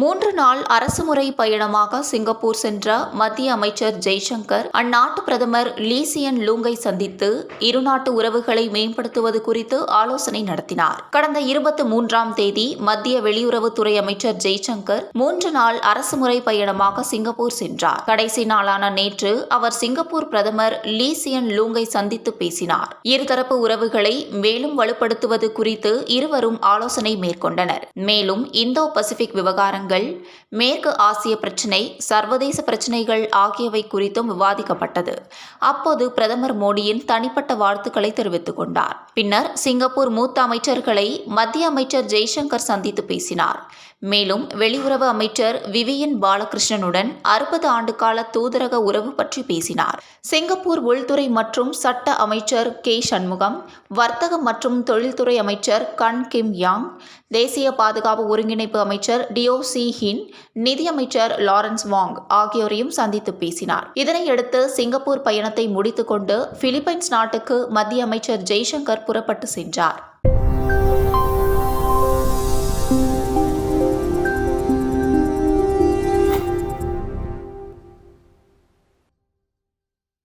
மூன்று நாள் அரசுமுறை பயணமாக சிங்கப்பூர் சென்ற மத்திய அமைச்சர் ஜெய்சங்கர் அந்நாட்டு பிரதமர் லீசியன் லூங்கை சந்தித்து இருநாட்டு உறவுகளை மேம்படுத்துவது குறித்து ஆலோசனை நடத்தினார். கடந்த இருபத்தி மூன்றாம் தேதி மத்திய வெளியுறவுத்துறை அமைச்சர் ஜெய்சங்கர் மூன்று நாள் அரசுமுறை பயணமாக சிங்கப்பூர் சென்றார். கடைசி நாளான நேற்று அவர் சிங்கப்பூர் பிரதமர் லீசியன் லூங்கை சந்தித்து பேசினார். இருதரப்பு உறவுகளை மேலும் வலுப்படுத்துவது குறித்து இருவரும் ஆலோசனை மேற்கொண்டனர். மேலும் இந்தோ பசிபிக் விவகாரங்கள் மேற்கு ஆசிய பிரச்சினை சர்வதேச பிரச்சினைகள் ஆகியவை குறித்தும் விவாதிக்கப்பட்டது. அப்போது பிரதமர் மோடியின் தனிப்பட்ட வாழ்த்துக்களை தெரிவித்துக் கொண்டார். பின்னர் சிங்கப்பூர் மூத்த அமைச்சர்களை மத்திய அமைச்சர் ஜெய்சங்கர் சந்தித்து பேசினார். மேலும் வெளியுறவு அமைச்சர் விவியன் பாலகிருஷ்ணனுடன் அறுபது ஆண்டு கால தூதரக உறவு பற்றி பேசினார். சிங்கப்பூர் உள்துறை மற்றும் சட்ட அமைச்சர் கே. சண்முகம் வர்த்தக மற்றும் தொழில்துறை அமைச்சர் கன் கிம் யாங் தேசிய பாதுகாப்பு ஒருங்கிணைப்பு அமைச்சர் டியோ சி ஹின் நிதியமைச்சர் லாரன்ஸ் வாங் ஆகியோரையும் சந்தித்து பேசினார். இதனையடுத்து சிங்கப்பூர் பயணத்தை முடித்துக்கொண்டு பிலிப்பைன்ஸ் நாட்டுக்கு மத்திய அமைச்சர் ஜெய்சங்கர் புறப்பட்டு சென்றார்.